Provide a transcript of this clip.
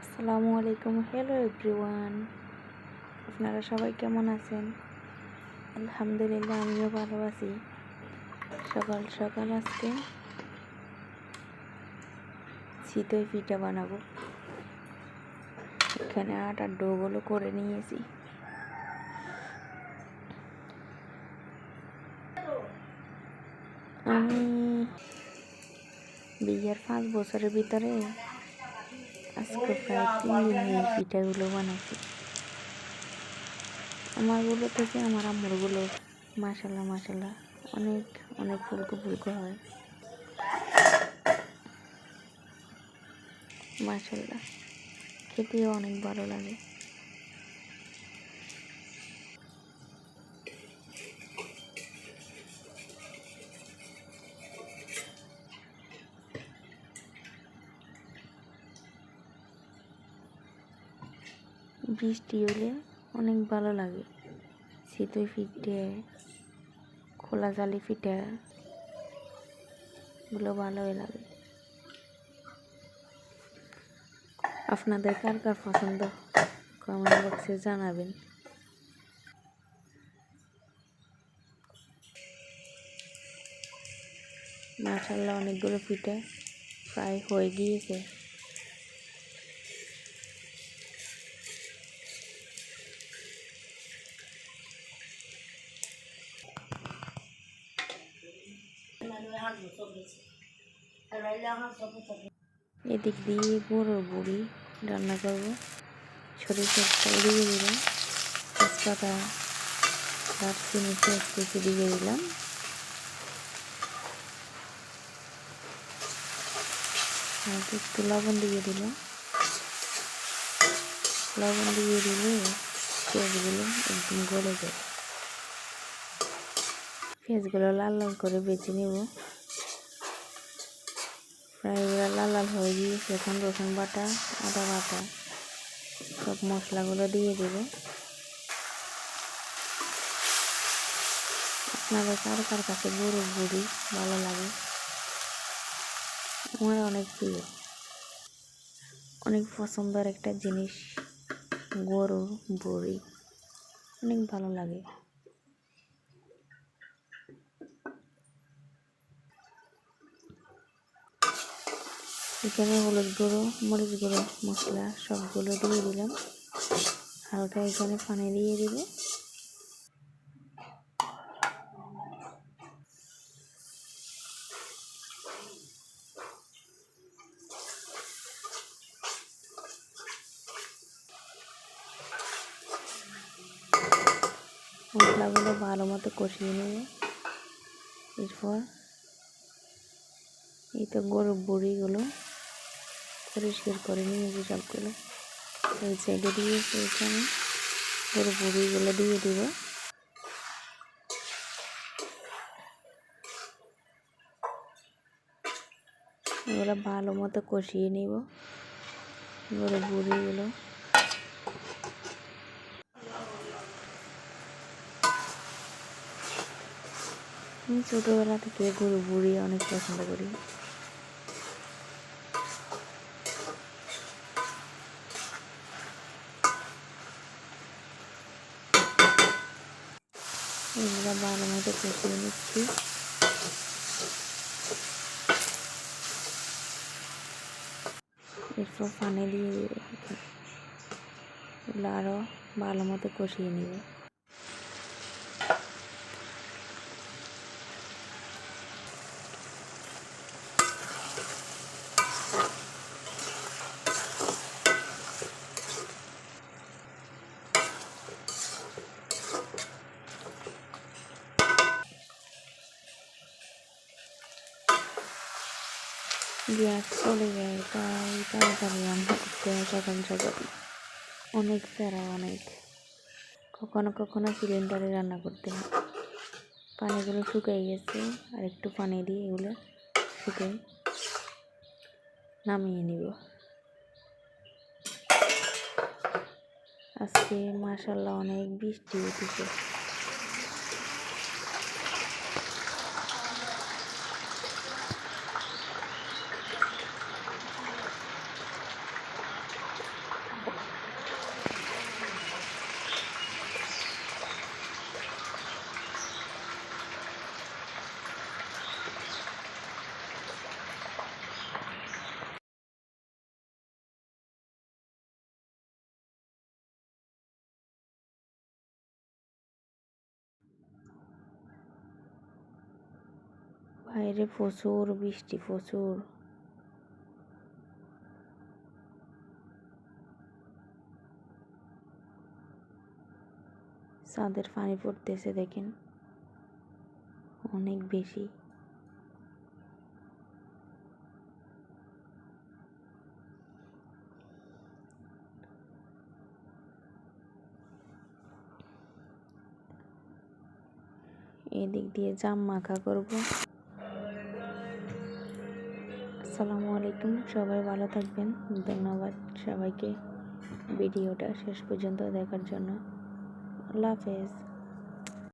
আসসালামু আলাইকুম। Hello everyone আপনারা সবাই কেমন আছেন? আলহামদুলিল্লাহ, আমিও ভালো আছি। সকাল সকাল আজকে শীতই পিঠা বানাবো। এখানে আটার ডোগুলো করে নিয়েছি। আমি বিয়ের পাঁচ বছরের ভিতরে আজকে প্রায় তিন এই পিঠাগুলো বানাইছি আমারগুলো থেকে আমার আম্মুরগুলো মাসাল্লাহ মাসাল্লাহ অনেক অনেক ফুলকো ফুলকো হয়। মাসাল্লাহ খেতেও অনেক ভালো লাগে। বৃষ্টি হলে অনেক ভালো লাগে। শীতই পিঠে খোলা জালি পিঠে গুলো ভালোই লাগে। আপনাদের কার কার পছন্দ? কমেন্ট বক্সে জানাবেন। মাশাল্লাহ অনেকগুলো পিঠে প্রায় হয়ে গিয়েছে। এদিক দিয়ে গরুর বুড়ি রান্না করব। সরিষার দিয়ে দিলাম। তেজপাতা পেঁয়াজ কুচি দিয়ে দিলাম। একটু লবণ দিয়ে দিলাম। লবণ দিয়ে দিলে পেঁয়াজগুলো একদম গলে যায় পেঁয়াজগুলো লাল লাল করে বেছে নেব। প্রায় লাল লাল হয়ে গিয়েছে। এখন রসুন বাটা, আদা বাটা, সব মশলাগুলো দিয়ে দেব। আপনাদের কার কার কাছে গরুর বুড়ি ভালো লাগে? আমার অনেক প্রিয়। অনেক পছন্দের একটা জিনিস গরুর বুড়ি অনেক ভালো লাগে। এখানে হলুদ গুঁড়ো, মরিচ গুঁড়ো, মশলা সবগুলো দিয়ে দিলাম। হালকা এখানে পানি দিয়ে দিব। মশলাগুলো ভালো মতো কষিয়ে নেব। এরপর এই তো গরুর বুড়িগুলো পরিষ্কার করে নিয়েছি সবগুলো। এই সাইডে দিয়েছি এখানে গরুর বুড়িগুলো দিয়ে দিব। এগুলো ভালো মতো কষিয়ে নিব গরুর বুড়িগুলো আমি ছোটোবেলা থেকে গরু বুড়ি অনেক পছন্দ করি। এগুলো ভালো মতো কষিয়ে নিচ্ছি। এরপর পানি দিয়ে আরও ভালো মতো কষিয়ে নেবে। গ্যাস চলে যায়, তাই তাড়াতাড়ি রান্না করতে হয় সকাল সকাল অনেক প্যারা অনেক। কখনো কখনো সিলিন্ডারে রান্না করতে হয়। পানিগুলো শুকিয়ে গেছে, আর একটু পানি দিয়ে এগুলো শুকিয়ে নামিয়ে নিব। আজকে মাসাল্লাহ অনেক বৃষ্টি উঠেছে। বাইরে প্রচুর বৃষ্টি, প্রচুর। চাঁদের পানি পড়তেছে, দেখেন। অনেক বেশি। এদিক দিয়ে জাম মাখা করব। আসসালামু আলাইকুম সবাই ভালো থাকবেন। ধন্যবাদ সবাইকে ভিডিওটা শেষ পর্যন্ত দেখার জন্য। আল্লাহ হাফেজ।